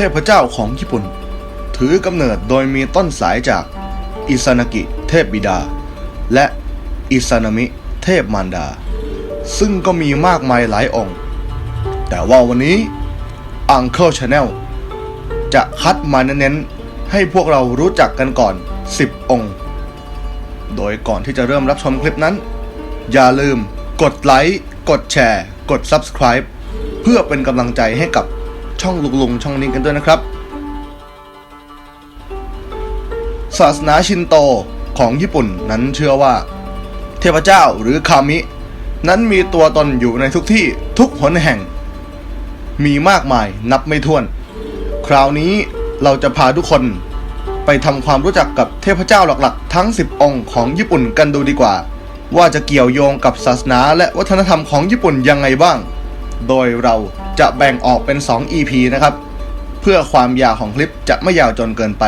ทพเจ้าของญี่ปุ่น ถือกำเนิดโดยมีต้นสายจากอิซานากิเทพบิดา และอิซานามิเทพมารดา ซึ่งก็มีมากมายหลายองค์ แต่ว่าวันนี้ Uncle Channel จะคัดมาเน้นๆให้พวกเรารู้จักกันก่อน 10 องค์ โดยก่อนที่จะเริ่มรับชมคลิปนั้น อย่าลืมกดไลค์ กดแชร์ กด Subscribe เพื่อเป็นกำลังใจให้กับ ช่องลุงลุงช่องนี้กันด้วยนะครับ ศาสนาชินโตของญี่ปุ่นนั้นเชื่อว่า เทพเจ้าหรือคามิ นั้นมีตัวตนอยู่ในทุกที่ทุกหนแห่ง มีมากมายนับไม่ถ้วน คราวนี้เราจะพาทุกคนไปทำความรู้จักกับเทพเจ้าหลักๆ ทั้ง 10 องค์ของญี่ปุ่นกันดูดีกว่า ว่าจะเกี่ยวโยงกับศาสนาและวัฒนธรรมของญี่ปุ่นยังไงบ้าง โดยเราจะแบ่งออกเป็น 2 EP นะครับ เพื่อความยาวของคลิปจะไม่ยาวจนเกินไป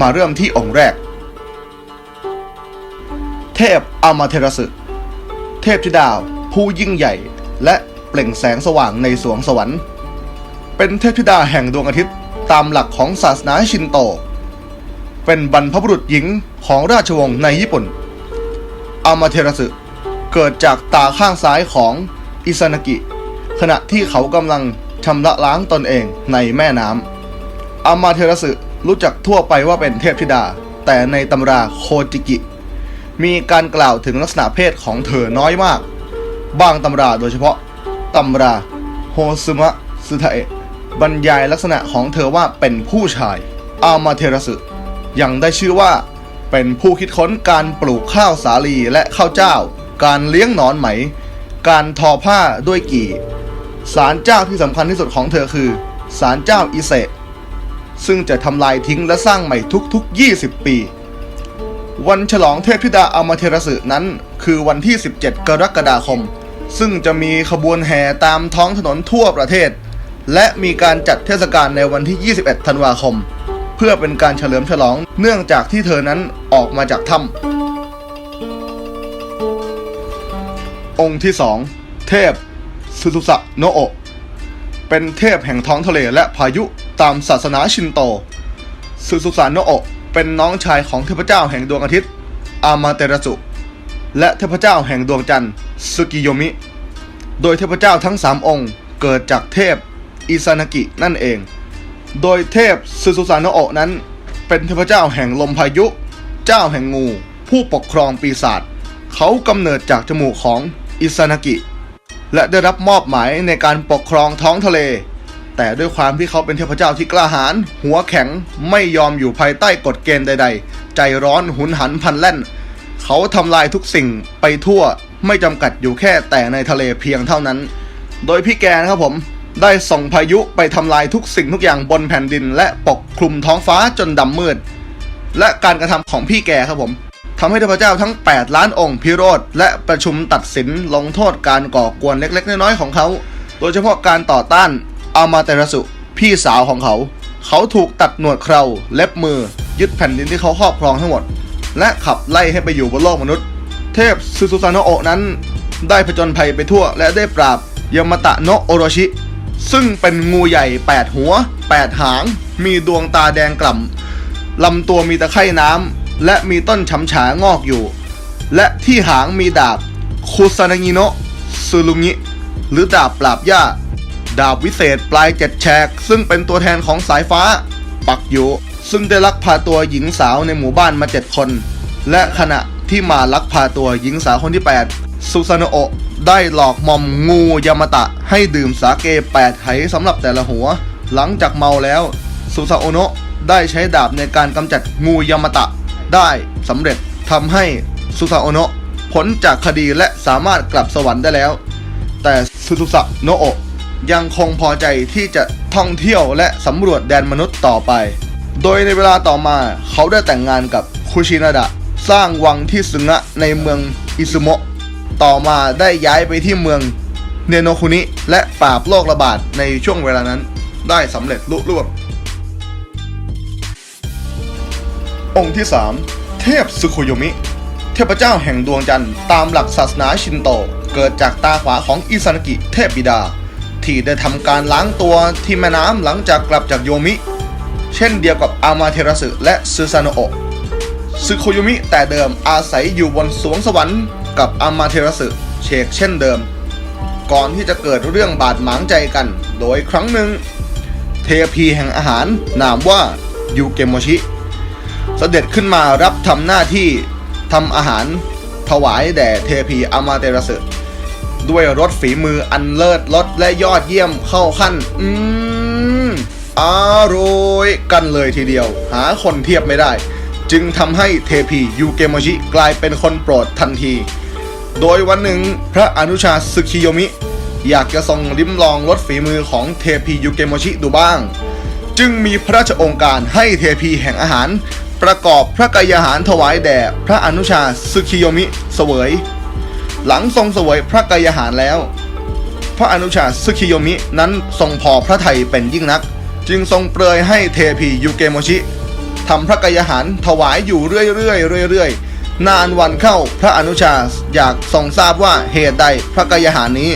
มาเริ่มที่องค์แรก เทพอามาเทราสึเทพธิดาผู้ยิ่งใหญ่ และเปล่งแสงสว่างในสวงสวรรค์ เป็นเทพธิดาแห่งดวงอาทิตย์ตามหลักของศาสนาชินโต เป็นบรรพบุรุษหญิงของราชวงศ์ในญี่ปุ่น อามาเทราสึเกิดจากตาข้างซ้ายของอิซานากิ ขณะที่เขากำลังชำระล้างตนเองในแม่น้ำอามาเทรสึรู้จักทั่วไปว่าเป็นเทพธิดา แต่ในตำราโคจิกิ มีการกล่าวถึงลักษณะเพศของเธอน้อยมาก บางตำราโดยเฉพาะตำราโฮซึมะซึทเอะบรรยายลักษณะของเธอว่าเป็นผู้ชาย อามาเทรสึยังได้ชื่อว่า เป็นผู้คิดค้นการปลูกข้าวสาลีและข้าวเจ้า การเลี้ยงหนอนไหม การทอผ้าด้วยกี่ ศาลเจ้าที่สำคัญที่สุดของเธอคือศาลเจ้าอิเซะซึ่งจะทำลายทิ้งและสร้างใหม่ทุกๆ 20 ปี วันฉลองเทพธิดาอามาเทราสึนั้น คือวันที่ 17 กรกฎาคม ซึ่งจะมีขบวนแห่ตามท้องถนนทั่วประเทศ และมีการจัดเทศกาลในวันที่ 21 ธันวาคม เพื่อเป็นการเฉลิมฉลองเนื่องจากที่เธอนั้นออกมาจากถ้ำองค์ที่ 2 เทพ สุสุสะโนโอะเป็นเทพแห่งท้องทะเลและพายุตามศาสนาชินโตสุสุสานโนโอะเป็นน้องชายของเทพเจ้าแห่งดวงอาทิตย์ อามาเตระจุและเทพเจ้าแห่งดวงจันทร์สุกิโยมิ โดยเทพเจ้าทั้ง3องค์เกิดจากเทพอิซานากินั่นเอง โดยเทพสุสุสานโนโอะนั้น เป็นเทพเจ้าแห่งลมพายุ เจ้าแห่งงู ผู้ปกครองปีศาจเขากำเนิดจากจมูกของอิซานากิ และได้รับมอบหมายในการปกครองท้องทะเล แต่ด้วยความที่เขาเป็นเทพเจ้าที่กล้าหาญหัวแข็งไม่ยอมอยู่ภายใต้กฎเกณฑ์ใด ๆ ใจร้อนหุนหันพันแล่น เขาทำลายทุกสิ่งไปทั่วไม่จำกัดอยู่แค่แต่ในทะเลเพียงเท่านั้น โดยพี่แกนะครับผมได้ส่งพายุไปทำลายทุกสิ่งทุกอย่างบนแผ่นดิน และปกคลุมท้องฟ้าจนดำมืด และการกระทำของพี่แกครับผม ทำให้เทพเจ้าทั้ง 8 ล้านองค์พิโรธและประชุมตัดสินลงโทษการก่อกวนเล็กๆ น้อยๆของเขา โดยเฉพาะการต่อต้านอามาเตระสุพี่สาวของเขา เขาถูกตัดหนวดเคราเล็บมือ ยึดแผ่นดินที่เขาครอบครองทั้งหมด และขับไล่ให้ไปอยู่บนโลกมนุษย์ เทพซูซูซานโอะนั้น ได้ผจญภัยไปทั่ว และได้ปราบยามาตะโนโอโรชิ ซึ่งเป็นงูใหญ่ 8 หัว 8 หาง มีดวงตาแดงกล่ำลำตัวมีตะไคร่น้ำ และมีต้นฉำฉางอกอยู่ และที่หางมีดาบคุซานางิโนะซูรุงิหรือดาบปราบหญ้า ดาบวิเศษปลายเจ็ดแฉก ซึ่งเป็นตัวแทนของสายฟ้า ปักอยู่ซึ่งได้ลักพาตัวหญิงสาวในหมู่บ้านมาเจ็ดคน และขณะที่มาลักพาตัวหญิงสาวคนที่8ซูซาโนโอะได้หลอกมอมงูยามาตะ ให้ดื่มสาเกแปดไหสำหรับแต่ละหัว หลังจากเมาแล้วซูซาโอโนะได้ใช้ดาบในการกำจัดงูยามาตะ ได้สำเร็จทำให้ซูซาโอโนะพ้นจากคดีและสามารถกลับสวรรค์ได้แล้ว แต่ซูซูสะโนะโอะยังคงพอใจที่จะท่องเที่ยวและสำรวจแดนมนุษย์ต่อไป โดยในเวลาต่อมาเขาได้แต่งงานกับคุชินาดะ สร้างวังที่สึงะในเมืองอิซุโมะต่อมาได้ย้ายไปที่เมืองเนโนคุนิและปราบโรคระบาดในช่วงเวลานั้น ได้สำเร็จลุล่วง องค์ที่ 3 เทพสุโคโยมิ เทพเจ้าแห่งดวงจันทร์ตามหลักศาสนาชินโต เกิดจากตาขวาของอิซานากิเทพบิดา ที่ได้ทำการล้างตัวที่แม่น้ำหลังจากกลับจากโยมิ เช่นเดียวกับอามาเทราสึและซึซานโอะซึโคโยมิแต่เดิมอาศัยอยู่บนสวงสวรรค์กับอามาเทราสึเชกเช่นเดิม ก่อนที่จะเกิดเรื่องบาดหมางใจกัน โดยครั้งหนึ่ง เทพีแห่งอาหารนามว่ายูเกโมชิ เสด็จขึ้นมารับทำหน้าที่ทำอาหารถวายแด่เทพีอามาเตระสึด้วยรสฝีมืออันเลิศรสและยอดเยี่ยมเข้าขั้น อืมอร่อยกันเลยทีเดียว หาคนเทียบไม่ได้ จึงทำให้เทพียูเกโมชิกลายเป็นคนโปรดทันที โดยวันหนึ่งพระอนุชาสึคิโยมิ อยากจะทรงลิ้มลองรสฝีมือของเทพียูเกโมชิดูบ้าง จึงมีพระราชองค์การให้เทพีแห่งอาหาร ประกอบพระกายอาหารถวายแด่พระอนุชาสึคิโยมิเสวย หลังทรงเสวยพระกายอาหารแล้ว พระอนุชาสึคิโยมินั้นทรงพอพระไทยเป็นยิ่งนัก จึงทรงเปรยให้เทพียูเกโมชิทำพระกายอาหารถวายอยู่เรื่อยๆเรื่อยๆนานวันเข้าพระอนุชาอยากทรงทราบว่าเหตุใดพระกายอาหารนี้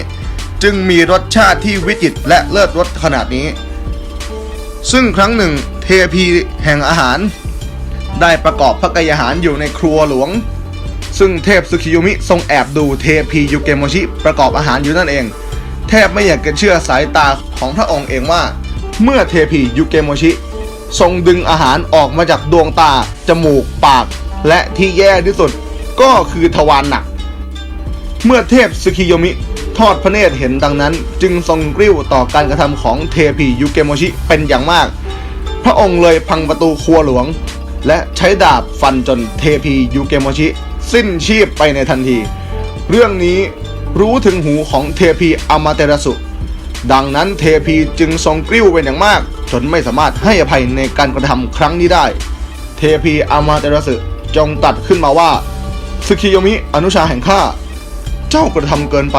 จึงมีรสชาติที่วิจิตและเลิศรสขนาดนี้ ซึ่งครั้งหนึ่งเทพีแห่งอาหาร ได้ประกอบพระกายาหารอยู่ในครัวหลวง ซึ่งเทพสุคิโยมิทรงแอบดูเทพียูเกโมชิประกอบอาหารอยู่นั่นเอง แทบไม่อยากจะเชื่อสายตาของพระองค์เองว่า เมื่อเทพียูเกโมชิ ทรงดึงอาหารออกมาจากดวงตา จมูกปาก และที่แย่ที่สุดก็คือทวารหนัก เมื่อเทพสึคิโยมิทอดพระเนตรเห็นดังนั้น จึงทรงกริ้วต่อการกระทำของเทพียูเกโมชิเป็นอย่างมาก พระองค์เลยพังประตูครัวหลวง และใช้ดาบฟันจนเทพียูเกโมชิ สิ้นชีพไปในทันที เรื่องนี้รู้ถึงหูของเทพีอามาเตระสุ ดังนั้นเทพีจึงทรงกริ้วเป็นอย่างมาก จนไม่สามารถให้อภัยในการกระทำครั้งนี้ได้ เทพีอามาเตระสึจงตัดขึ้นมาว่าสึคิโยมิอนุชาแห่งข้าเจ้ากระทำเกินไป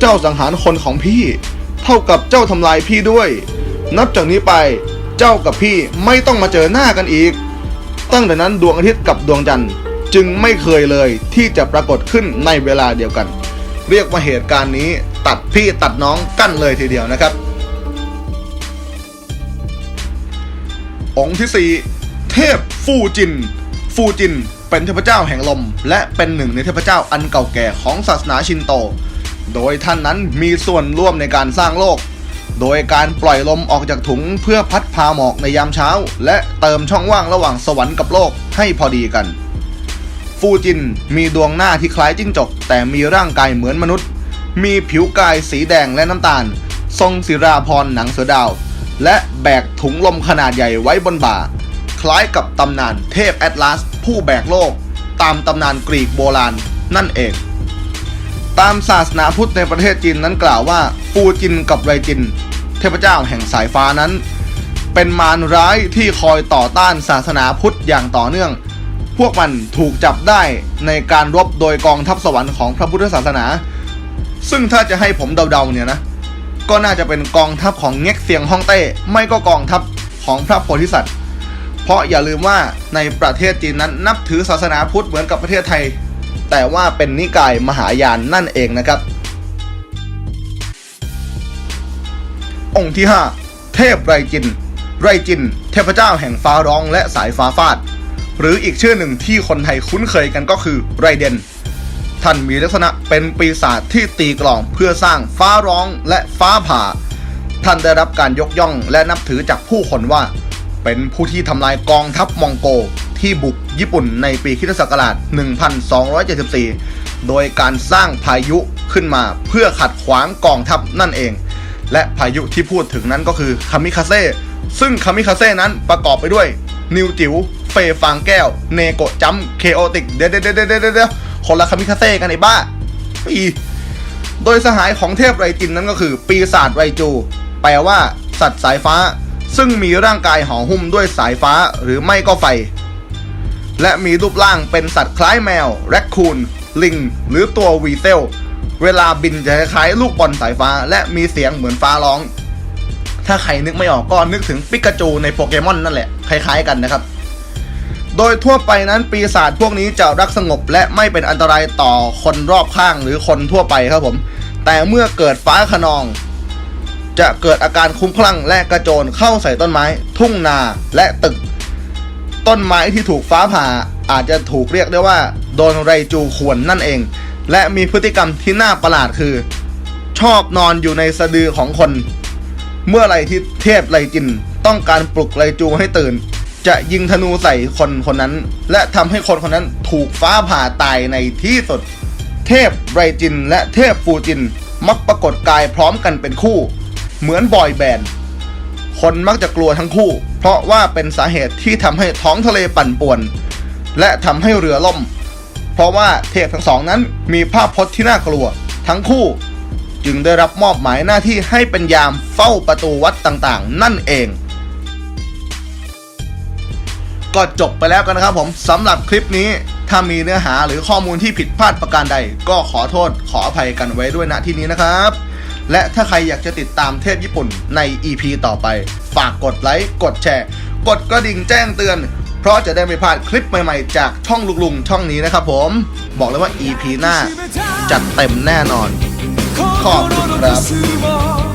เจ้าสังหารคนของพี่ เท่ากับเจ้าทำลายพี่ด้วย นับจากนี้ไปเจ้ากับพี่ไม่ต้องมาเจอหน้ากันอีก ตั้งแต่นั้นดวงอาทิตย์กับดวงจันทร์จึงไม่เคยเลยที่จะปรากฏขึ้นในเวลาเดียวกัน เรียกว่าเหตุการณ์นี้ตัดพี่ตัดน้องกั้นเลยทีเดียวนะครับ องค์ที่ 4 เทพฟูจิน ฟูจินเป็นเทพเจ้าแห่งลม และเป็นหนึ่งในเทพเจ้าอันเก่าแก่ของศาสนาชินโต โดยท่านนั้นมีส่วนร่วมในการสร้างโลก โดยการปล่อยลมออกจากถุงเพื่อพัดพาหมอกในยามเช้า และเติมช่องว่างระหว่างสวรรค์กับโลกให้พอดีกัน ฟูจินมีดวงหน้าที่คล้ายจิ้งจก แต่มีร่างกายเหมือนมนุษย์ มีผิวกายสีแดงและน้ำตาล ทรงศิราพรหนังเสือดาว และแบกถุงลมขนาดใหญ่ไว้บนบ่า คล้ายกับตำนานเทพแอตลาส ผู้แบกโลก ตามตำนานกรีกโบราณนั่นเองตามศาสนาพุทธในประเทศจีนนั้นกล่าวว่าฟูจินกับไรจิน เทพเจ้าแห่งสายฟ้านั้น เป็นมารร้ายที่คอยต่อต้านศาสนาพุทธอย่างต่อเนื่อง พวกมันถูกจับได้ในการรบโดยกองทัพสวรรค์ของพระพุทธศาสนา ซึ่งถ้าจะให้ผมเดาๆเนี่ยนะ ก็น่าจะเป็นกองทัพของเง็กเซียงฮ่องเต้ ไม่ก็กองทัพของพระโพธิสัตว์ เพราะอย่าลืมว่าในประเทศจีนนั้นนับถือศาสนาพุทธเหมือนกับประเทศไทย แต่ว่าเป็นนิกายมหายานนั่นเองนะครับ องค์ที่ 5 เทพไรจิน ไรจิน เทพเจ้าแห่งฟ้าร้องและสายฟ้าฟาด หรืออีกชื่อหนึ่งที่คนไทยคุ้นเคยกันก็คือไรเดน ท่านมีลักษณะเป็นปีศาจที่ตีกลองเพื่อสร้างฟ้าร้องและฟ้าผ่า ท่านได้รับการยกย่องและนับถือจากผู้คนว่า เป็นผู้ที่ทำลายกองทัพมองโกที่บุกญี่ปุ่นในปีคริสตศักราช1274 โดยการสร้างพายุขึ้นมาเพื่อขัดขวางกองทัพนั่นเอง และพายุที่พูดถึงนั้นก็คือคามิคาเซ่ซึ่งคามิคาเซ่นั้นประกอบไปด้วยนิวจิ๋วเฟยฟางแก้ว เนโกะจัมเคโอติกเดี๋ยวเดี๋ยวเดี๋ยวเดี๋ยวคนละคามิคาเซ่กันไอ้บ้าอีโดยสหายของเทพไรจินนั้นก็คือ ปีศาจไรจู แปลว่า สัตว์สายฟ้า ซึ่งมีร่างกายห่อหุ้มด้วยสายฟ้าหรือไม่ก็ไฟ และมีรูปร่างเป็นสัตว์คล้ายแมว แรคคูน ลิง หรือตัววีเซล เวลาบินจะคล้ายๆลูกบอลสายฟ้า และมีเสียงเหมือนฟ้าร้อง ถ้าใครนึกไม่ออกก็นึกถึงปิกาจูในโปเกมอนนั่นแหละ คล้ายๆกันนะครับ โดยทั่วไปนั้นปีศาจพวกนี้จะรักสงบและไม่เป็นอันตรายต่อคนรอบข้างหรือคนทั่วไปครับผม แต่เมื่อเกิดฟ้าขนอง จะเกิดอาการคุ้มคลั่งและกระโจนเข้าใส่ต้นไม้ ทุ่งนาและตึก ต้นไม้ที่ถูกฟ้าผ่าอาจจะถูกเรียกได้ว่า โดนไรจูขวนนั่นเอง และมีพฤติกรรมที่น่าประหลาดคือ ชอบนอนอยู่ในสะดือของคน เมื่อไรที่เทพไรจินต้องการปลุกไรจูให้ตื่น จะยิงธนูใส่คนคนนั้น และทำให้คนคนนั้นถูกฟ้าผ่าตายในที่สุด เทพไรจินและเทพฟูจินมักปรากฏกายพร้อมกันเป็นคู่ เหมือนบอยแบนด์คนมักจะกลัวทั้งคู่ เพราะว่าเป็นสาเหตุที่ทำให้ท้องทะเลปั่นป่วน และทำให้เรือล่ม เพราะว่าเทพทั้งสองนั้นมีภาพพจน์ที่น่ากลัว ทั้งคู่ จึงได้รับมอบหมายหน้าที่ให้เป็นยามเฝ้าประตูวัดต่างๆ นั่นเอง ก็จบไปแล้วกันนะครับผมสำหรับคลิปนี้ถ้ามีเนื้อหาหรือข้อมูลที่ผิดพลาดประการใด ก็ขอโทษขออภัยกันไว้ด้วยณที่นี้นะครับ และถ้าใครอยากจะติดตามเทพญี่ปุ่นใน EP ต่อไป ฝากกดไลค์ กดแชร์ กดกระดิ่งแจ้งเตือน ราะจะได้ไม่พลาดคลิปใหม่ๆ จากช่องลุงๆช่องนี้นะครับผม บอกเลยว่า EP หน้า จัดเต็มแน่นอน ขอบคุณครับ